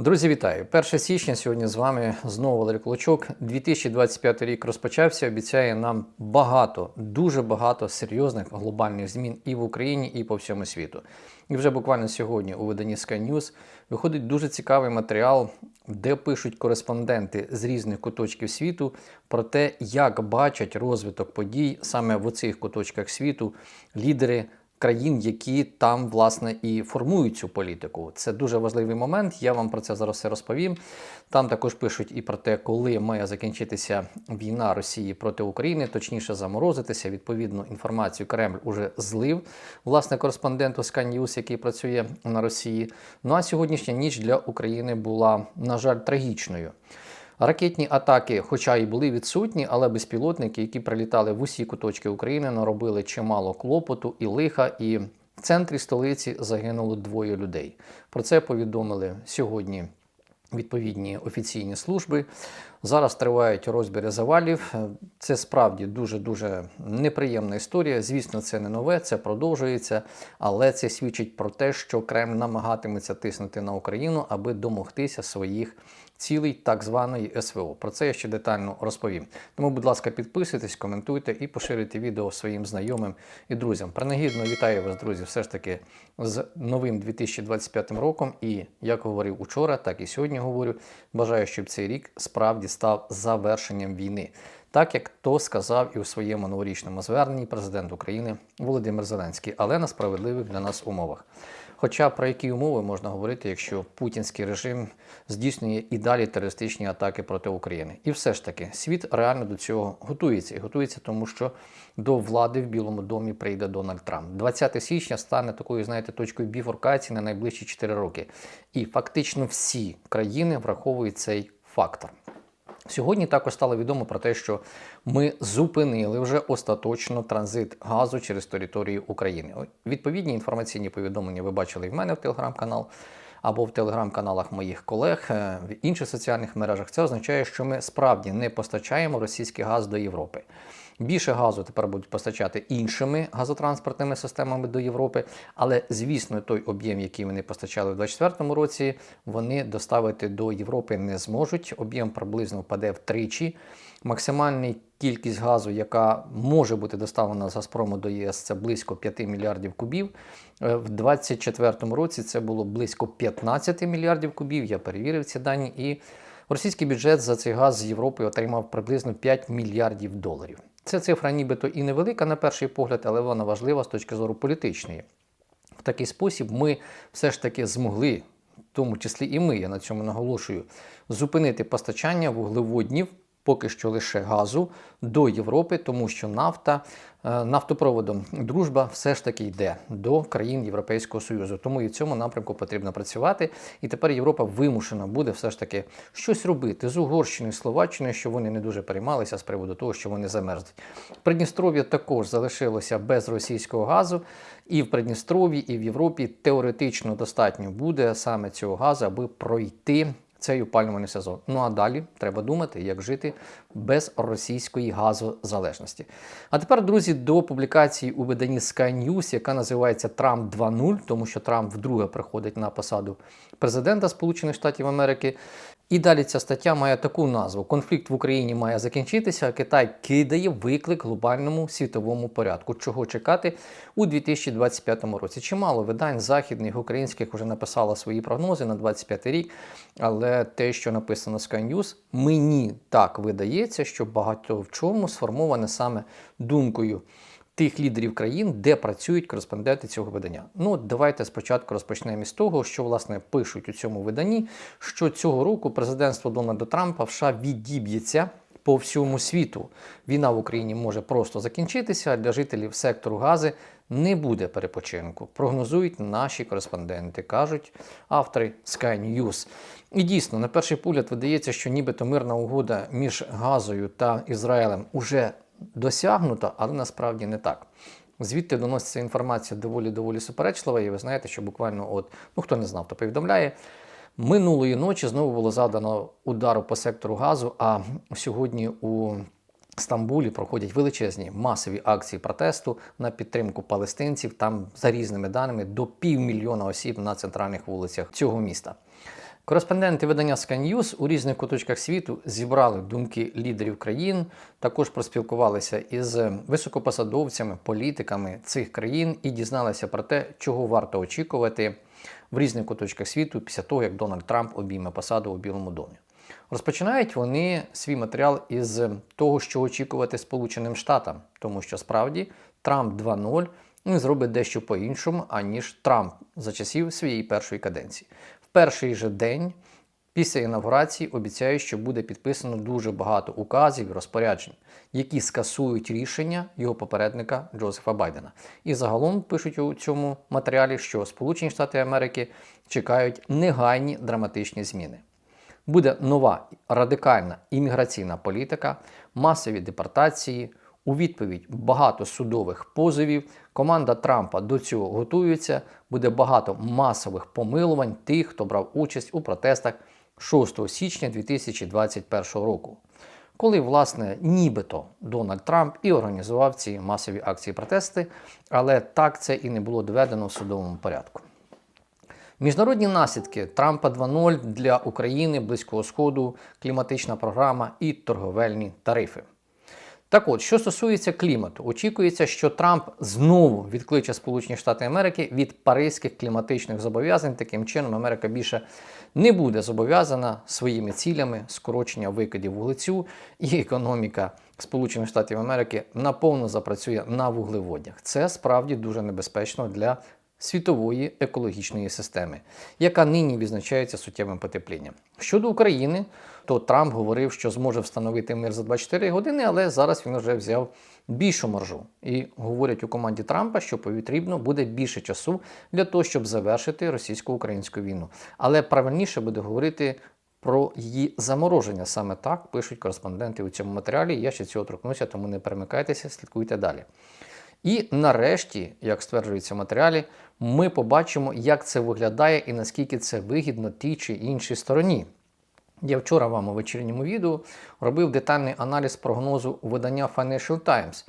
Друзі, вітаю! 1 січня сьогодні з вами знову Валерій Клочок. 2025 рік розпочався. Обіцяє нам багато, дуже багато серйозних глобальних змін і в Україні, і по всьому світу. І вже буквально сьогодні у виданні Sky News виходить дуже цікавий матеріал, де пишуть кореспонденти з різних куточків світу про те, як бачать розвиток подій саме в оцих куточках світу лідери країн, які там власне і формують цю політику. Це дуже важливий момент. Я вам про це зараз все розповім. Там також пишуть і про те, коли має закінчитися війна Росії проти України, точніше заморозитися. Відповідну інформацію Кремль уже злив власне кореспонденту Sky News, який працює на Росії. Ну а сьогоднішня ніч для України була, на жаль, трагічною. Ракетні атаки, хоча і були відсутні, але безпілотники, які прилітали в усі куточки України, наробили чимало клопоту і лиха. І в центрі столиці загинуло двоє людей. Про це повідомили сьогодні відповідні офіційні служби. Зараз тривають розбіри завалів. Це справді дуже дуже неприємна історія. Звісно, це не нове, це продовжується, але це свідчить про те, що Кремль намагатиметься тиснути на Україну, аби домогтися своїх цілей так званий СВО. Про це я ще детально розповім. Тому, будь ласка, підписуйтесь, коментуйте і поширюйте відео своїм знайомим і друзям. Принагідно вітаю вас, друзі, все ж таки з новим 2025 роком. І як говорив учора, так і сьогодні говорю. Бажаю, щоб цей рік справді став завершенням війни. Так як то сказав і у своєму новорічному зверненні президент України Володимир Зеленський, але на справедливих для нас умовах. Хоча про які умови можна говорити, якщо путінський режим здійснює і далі терористичні атаки проти України, і все ж таки світ реально до цього готується і готується, тому що до влади в Білому домі прийде Дональд Трамп. 20 січня стане такою, знаєте, точкою біфуркації на найближчі 4 роки. І фактично всі країни враховують цей фактор. Сьогодні також стало відомо про те, що ми зупинили вже остаточно транзит газу через територію України. Відповідні інформаційні повідомлення ви бачили в мене в телеграм-канал або в телеграм-каналах моїх колег е, в інших соціальних мережах. Це означає, що ми справді не постачаємо російський газ до Європи. Більше газу тепер будуть постачати іншими газотранспортними системами до Європи, але звісно, той об'єм, який вони постачали в 2024 році, вони доставити до Європи не зможуть. Об'єм приблизно впаде втричі. Максимальна кількість газу, яка може бути доставлена з Газпрому до ЄС, це близько 5 мільярдів кубів. Е, В 2024 році це було близько 15 мільярдів кубів. Я перевірив ці дані і. Російський бюджет за цей газ з Європи отримав приблизно 5 мільярдів доларів. Це цифра нібито і невелика на перший погляд, але вона важлива з точки зору політичної. В такий спосіб ми все ж таки змогли, в тому числі і ми, я на цьому наголошую, зупинити постачання вуглеводнів. Поки що лише газу до Європи, тому що нафта е, нафтопроводом дружба все ж таки йде до країн Європейського Союзу. Тому і в цьому напрямку потрібно працювати. І тепер Європа вимушена буде все ж таки щось робити з Угорщиною, Словаччиною, що вони не дуже переймалися з приводу того, що вони замерзнуть. Придністров'я також залишилося без російського газу, і в Придністров'ї, і в Європі теоретично достатньо буде саме цього газу, аби пройти цей опалювальний сезон. Ну а далі треба думати, як жити без російської газозалежності. А тепер, друзі, до публікації у виданні Sky News, яка називається Трамп 2.0, тому що Трамп вдруге приходить на посаду президента Сполучених Штатів Америки. І далі ця стаття має таку назву: Конфлікт в Україні має закінчитися. а Китай кидає виклик глобальному світовому порядку. Чого чекати у 2025 році? Чимало видань західних українських вже написало свої прогнози на 25 рік. Але те, що написано Sky News, мені так видається, що багато в чому сформоване саме думкою. Тих лідерів країн, де працюють кореспонденти цього видання. Ну, давайте спочатку розпочнемо із того, що власне пишуть у цьому виданні, що цього року президентство Дональда Трампа в США відіб'ється по всьому світу. Війна в Україні може просто закінчитися, а для жителів сектору Гази не буде перепочинку. Прогнозують наші кореспонденти, кажуть автори Sky News. І дійсно, на перший погляд видається, що нібито мирна угода між Газою та Ізраїлем уже досягнута, але насправді не так. Звідти доноситься інформація доволі доволі суперечлива, і ви знаєте, що буквально, от, ну хто не знав, то повідомляє. Минулої ночі знову було задано удару по сектору газу. А сьогодні у Стамбулі проходять величезні масові акції протесту на підтримку палестинців. Там, за різними даними, до півмільйона осіб на центральних вулицях цього міста. Кореспонденти видання Sky у різних куточках світу зібрали думки лідерів країн, також проспілкувалися із високопосадовцями, політиками цих країн і дізналися про те, чого варто очікувати в різних куточках світу після того, як Дональд Трамп обійме посаду у Білому домі. Розпочинають вони свій матеріал із того, що очікувати Сполученим Штатам, тому що справді Трамп 2.0 ну, зробить дещо по-іншому, аніж Трамп за часів своєї першої каденції. Перший же день після інавгурації обіцяє, що буде підписано дуже багато указів і розпоряджень, які скасують рішення його попередника Джозефа Байдена. І загалом пишуть у цьому матеріалі, що Сполучені Штати Америки чекають негайні драматичні зміни. Буде нова радикальна імміграційна політика, масові депортації. У відповідь багато судових позовів. Команда Трампа до цього готується. Буде багато масових помилувань тих, хто брав участь у протестах 6 січня 2021 року, коли, власне, нібито Дональд Трамп і організував ці масові акції протести, але так це і не було доведено в судовому порядку. Міжнародні наслідки Трампа 2.0 для України, Близького Сходу, кліматична програма і торговельні тарифи. Так от, що стосується клімату, очікується, що Трамп знову відкличе Сполучені Штати Америки від паризьких кліматичних зобов'язань. Таким чином, Америка більше не буде зобов'язана своїми цілями скорочення викидів вуглецю, і економіка Сполучених Штатів Америки наповно запрацює на вуглеводнях. Це справді дуже небезпечно для світової екологічної системи, яка нині відзначається суттєвим потеплінням. Щодо України, то Трамп говорив, що зможе встановити мир за 24 години, але зараз він вже взяв більшу маржу. І говорять у команді Трампа, що потрібно буде більше часу для того, щоб завершити російсько-українську війну. Але правильніше буде говорити. Про її замороження саме так пишуть кореспонденти у цьому матеріалі. Я ще цього торкнуся, тому не перемикайтеся, слідкуйте далі. І нарешті, як стверджується в матеріалі, ми побачимо, як це виглядає і наскільки це вигідно тій чи іншій стороні. Я вчора вам у вечірньому відео робив детальний аналіз прогнозу видання Financial Times,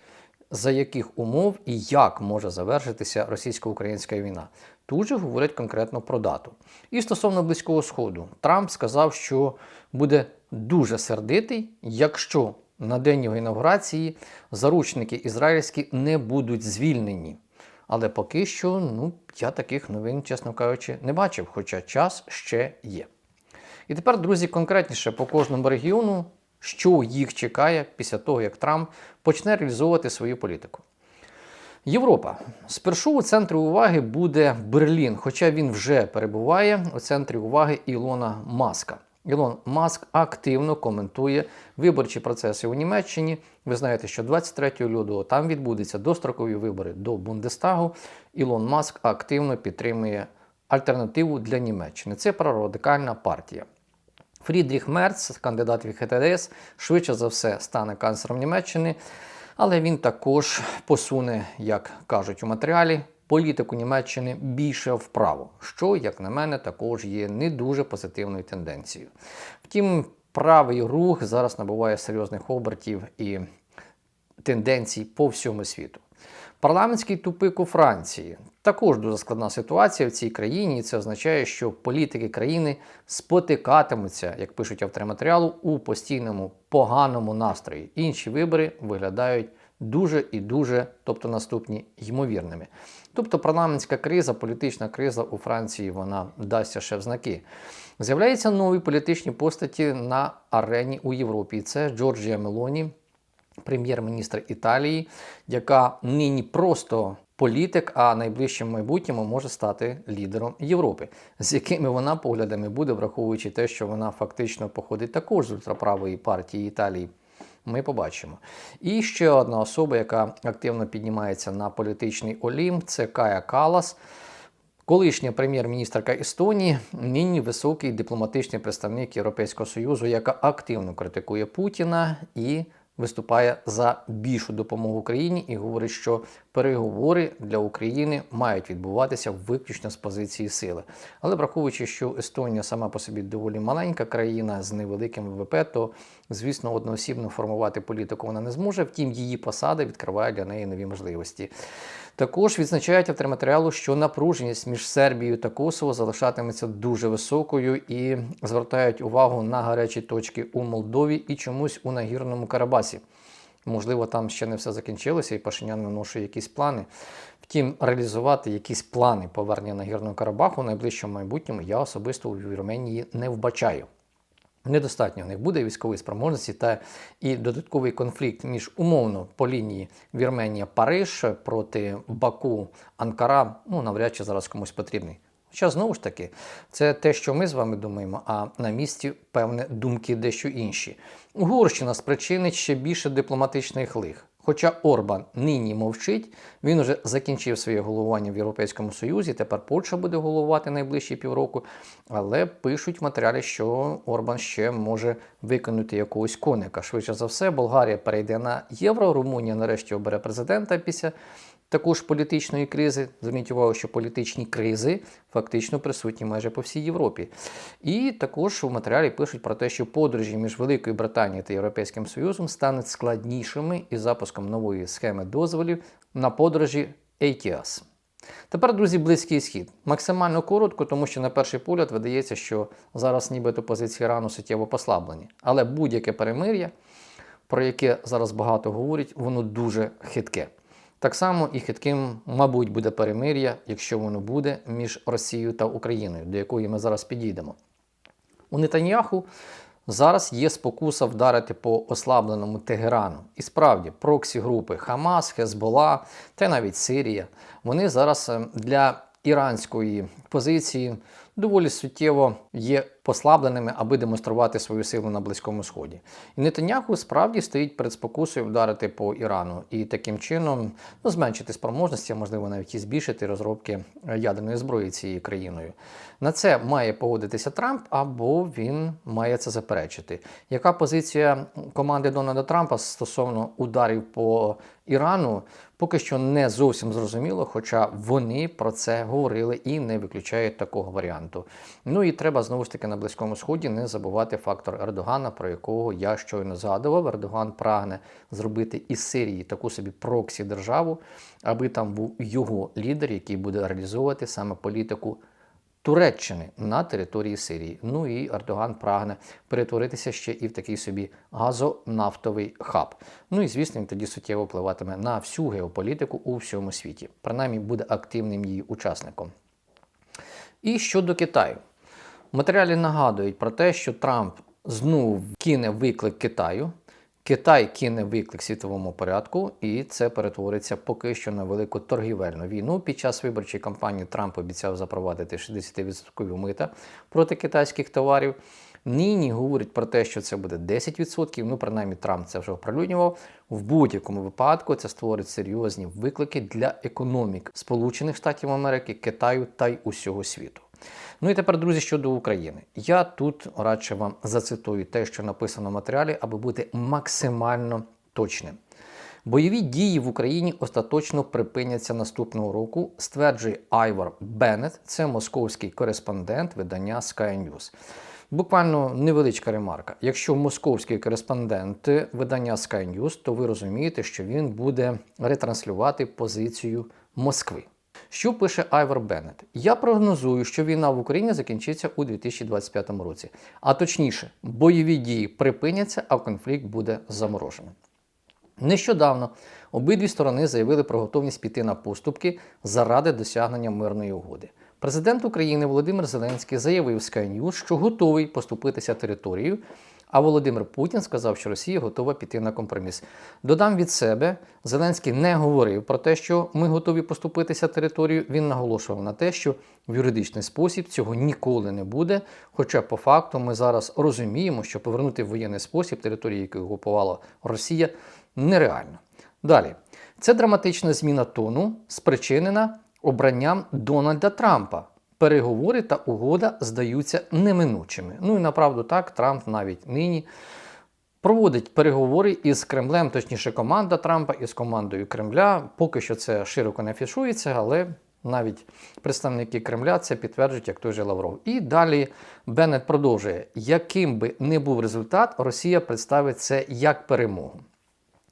за яких умов і як може завершитися російсько-українська війна. Тут же говорять конкретно про дату. І стосовно Близького Сходу, Трамп сказав, що буде дуже сердитий, якщо на день його інавгурації заручники ізраїльські не будуть звільнені. Але поки що, ну, я таких новин, чесно кажучи, не бачив, хоча час ще є. І тепер, друзі, конкретніше по кожному регіону, що їх чекає після того, як Трамп почне реалізовувати свою політику. Європа. Спершу у центрі уваги буде Берлін, хоча він вже перебуває у центрі уваги Ілона Маска. Ілон Маск активно коментує виборчі процеси у Німеччині. Ви знаєте, що 23 лютого там відбудуться дострокові вибори до Бундестагу. Ілон Маск активно підтримує альтернативу для Німеччини. Це прорадикальна партія. Фрідріх Мерц, кандидат від ХТС, швидше за все стане канцлером Німеччини, але він також посуне, як кажуть у матеріалі, політику Німеччини більше вправо, що, як на мене, також є не дуже позитивною тенденцією. Втім, правий рух зараз набуває серйозних обертів і тенденцій по всьому світу. Парламентський тупик у Франції також дуже складна ситуація в цій країні, і це означає, що політики країни спотикатимуться, як пишуть автори матеріалу, у постійному поганому настрої. Інші вибори виглядають дуже і дуже, тобто наступні ймовірними. Тобто парламентська криза, політична криза у Франції вона дасться ще в знаки. З'являються нові політичні постаті на арені у Європі. Це Джорджія Мелоні, прем'єр-міністр Італії, яка нині просто політик, а найближчим майбутньому може стати лідером Європи, з якими вона поглядами буде, враховуючи те, що вона фактично походить також з ультраправої партії Італії. Ми побачимо. І ще одна особа, яка активно піднімається на політичний олім, це Кая Калас. Колишня прем'єр-міністрка Естонії, нині високий дипломатичний представник Європейського Союзу, яка активно критикує Путіна і виступає за більшу допомогу Україні і говорить, що переговори для України мають відбуватися виключно з позиції сили. Але враховуючи, що Естонія сама по собі доволі маленька країна з невеликим ВВП, то звісно одноосібно формувати політику вона не зможе. Втім, її посада відкриває для неї нові можливості. Також відзначають автори матеріалу, що напруженість між Сербією та Косово залишатиметься дуже високою і звертають увагу на гарячі точки у Молдові і чомусь у нагірному Карабасі. Можливо, там ще не все закінчилося, і Пашинян виношує якісь плани. Втім, реалізувати якісь плани повернення Нагірного Карабаху в найближчому майбутньому я особисто у Вірменії не вбачаю. Недостатньо в них буде військової спроможності та і додатковий конфлікт між умовно по лінії Вірменія-Париж проти Баку Анкара. Ну навряд чи зараз комусь потрібний. Хоча знову ж таки, це те, що ми з вами думаємо, а на місці певне думки дещо інші. Угорщина спричинить ще більше дипломатичних лих. Хоча Орбан нині мовчить, він уже закінчив своє головування в Європейському Союзі. Тепер Польща буде головувати найближчі півроку. Але пишуть в матеріалі, що Орбан ще може виконати якогось коника. Швидше за все, Болгарія перейде на євро, Румунія нарешті обере президента після також політичної кризи. Зверніть увагу, що політичні кризи фактично присутні майже по всій Європі. І також у матеріалі пишуть про те, що подорожі між Великою Британією та Європейським Союзом стануть складнішими із запуском нової схеми дозволів на подорожі ATS. Тепер, друзі, близький схід. Максимально коротко, тому що на перший погляд видається, що зараз нібито позиції Ірану суттєво послаблені. Але будь-яке перемир'я, про яке зараз багато говорять, воно дуже хитке. Так само і хитким, мабуть, буде перемир'я, якщо воно буде між Росією та Україною, до якої ми зараз підійдемо. У Нетаньяху зараз є спокуса вдарити по ослабленому Тегерану. І справді, проксі групи Хамас, Хезбола та навіть Сирія, вони зараз е, для іранської позиції доволі суттєво є послабленими, аби демонструвати свою силу на Близькому Сході. І Нетаньяху справді стоїть перед спокусою вдарити по Ірану і таким чином ну, зменшити спроможності, а можливо навіть і збільшити розробки ядерної зброї цією країною. На це має погодитися Трамп, або він має це заперечити. Яка позиція команди Дональда Трампа стосовно ударів по Ірану? Поки що не зовсім зрозуміло, хоча вони про це говорили і не виключають такого варіанту. Ну і треба знову ж таки на Близькому Сході не забувати фактор Ердогана, про якого я щойно згадував. Ердоган прагне зробити із Сирії таку собі проксі державу, аби там був його лідер, який буде реалізовувати саме політику. Туреччини на території Сирії. Ну і Ердоган прагне перетворитися ще і в такий собі газонафтовий хаб. Ну і звісно, він тоді суттєво впливатиме на всю геополітику у всьому світі. Принаймні буде активним її учасником. І щодо Китаю, матеріалі нагадують про те, що Трамп знову кине виклик Китаю. Китай кине виклик світовому порядку, і це перетвориться поки що на велику торгівельну війну. Під час виборчої кампанії Трамп обіцяв запровадити 60% мита проти китайських товарів. Нині говорять про те, що це буде 10%. Ну, принаймні, Трамп це вже оприлюднював. В будь-якому випадку це створить серйозні виклики для економік Сполучених Штатів Америки, Китаю та й усього світу. Ну і тепер, друзі, щодо України. Я тут радше вам зацитую те, що написано в матеріалі, аби бути максимально точним. Бойові дії в Україні остаточно припиняться наступного року, стверджує Айвор Беннет, це московський кореспондент видання Sky News. Буквально невеличка ремарка. Якщо московський кореспондент видання Sky News, то ви розумієте, що він буде ретранслювати позицію Москви. Що пише Айвор Беннет? Я прогнозую, що війна в Україні закінчиться у 2025 році. А точніше, бойові дії припиняться, а конфлікт буде заморожений. Нещодавно обидві сторони заявили про готовність піти на поступки заради досягнення мирної угоди. Президент України Володимир Зеленський заявив Sky News, що готовий поступитися територією, а Володимир Путін сказав, що Росія готова піти на компроміс. Додам від себе, Зеленський не говорив про те, що ми готові поступитися територією. Він наголошував на те, що в юридичний спосіб цього ніколи не буде. Хоча по факту ми зараз розуміємо, що повернути в воєнний спосіб території, яку окупувала Росія, нереально. Далі, це драматична зміна тону, спричинена обранням Дональда Трампа. Переговори та угода здаються неминучими. Ну і направду так, Трамп навіть нині проводить переговори із Кремлем, точніше, команда Трампа із командою Кремля. Поки що це широко не афішується, але навіть представники Кремля це підтверджують, як той же Лавров. І далі Беннет продовжує: яким би не був результат, Росія представить це як перемогу.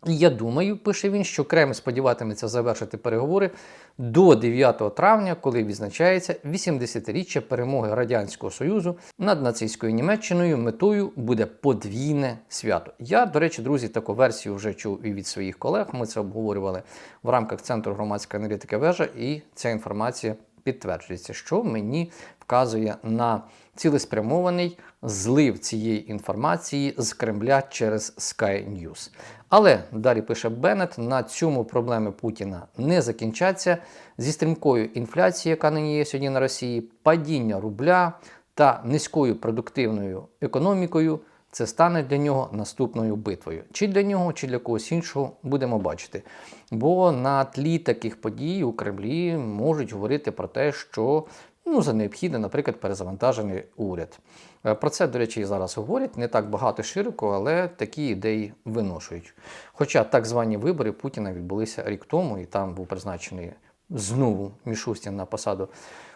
І я думаю, пише він, що Кремль сподіватиметься завершити переговори до 9 травня, коли відзначається 80-річчя перемоги Радянського Союзу над нацистською Німеччиною. Метою буде подвійне свято. Я, до речі, друзі, таку версію вже чув і від своїх колег. Ми це обговорювали в рамках Центру громадської аналітики вежа, і ця інформація підтверджується, що мені вказує на цілеспрямований злив цієї інформації з Кремля через Sky News. Але далі пише Беннет, на цьому проблеми Путіна не закінчаться зі стрімкою інфляцією, яка нині є сьогодні на Росії, падіння рубля та низькою продуктивною економікою. Це стане для нього наступною битвою. Чи для нього, чи для когось іншого будемо бачити. Бо на тлі таких подій у Кремлі можуть говорити про те, що ну, за необхідне, наприклад, перезавантажений уряд. Е, Про це, до речі, зараз говорять не так багато широко, але такі ідеї виношують. Хоча так звані вибори Путіна відбулися рік тому, і там був призначений знову Мішустін на посаду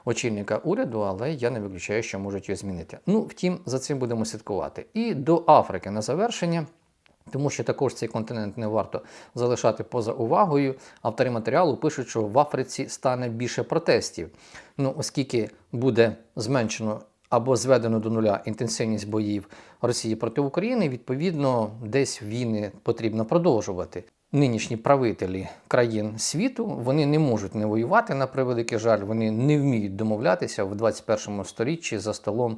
очільника уряду, але я не виключаю, що можуть його змінити. Ну, втім, за цим будемо слідкувати. І до Африки на завершення. Тому що також цей континент не варто залишати поза увагою. Автори матеріалу пишуть, що в Африці стане більше протестів. Ну, оскільки буде зменшено або зведено до нуля інтенсивність боїв Росії проти України, відповідно, десь війни потрібно продовжувати. Нинішні правителі країн світу вони не можуть не воювати на превеликий жаль. Вони не вміють домовлятися в 21 сторіччі за столом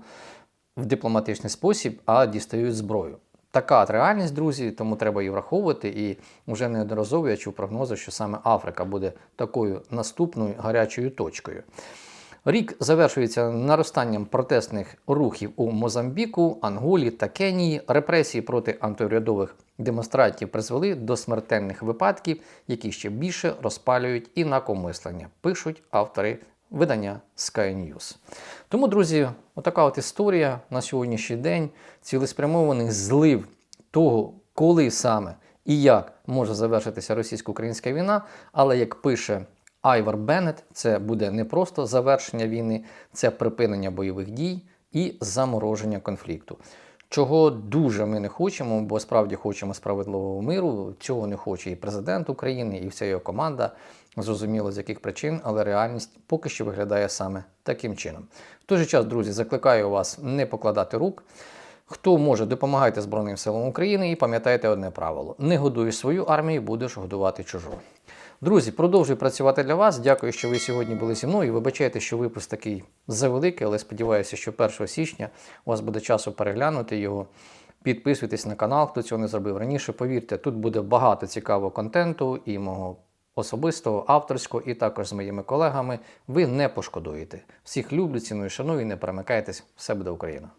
в дипломатичний спосіб, а дістають зброю. Така реальність, друзі, тому треба її враховувати. І вже неодноразово я чув прогнози, що саме Африка буде такою наступною гарячою точкою. Рік завершується наростанням протестних рухів у Мозамбіку, Анголі та Кенії. Репресії проти антиурядових демонстрантів призвели до смертельних випадків, які ще більше розпалюють інакомислення, пишуть автори видання Sky News. Тому, друзі, отака от історія на сьогоднішній день, цілеспрямований злив того, коли саме і як може завершитися російсько-українська війна, але як пише Айвар Беннет, це буде не просто завершення війни, це припинення бойових дій і замороження конфлікту. Чого дуже ми не хочемо, бо справді хочемо справедливого миру. Цього не хоче і президент України, і вся його команда. Зрозуміло, з яких причин, але реальність поки що виглядає саме таким чином. В той же час, друзі, закликаю вас не покладати рук. Хто може, допомагайте Збройним силам України і пам'ятайте одне правило: не годуєш свою армію, будеш годувати чужу. Друзі, продовжую працювати для вас. Дякую, що ви сьогодні були зі мною. Вибачайте, що випуск такий завеликий, але сподіваюся, що 1 січня у вас буде часу переглянути його. Підписуйтесь на канал, хто цього не зробив раніше. Повірте, тут буде багато цікавого контенту і мого особистого, авторського, і також з моїми колегами. Ви не пошкодуєте. Всіх люблю, ціную, шаную, не перемикайтесь. Все буде Україна!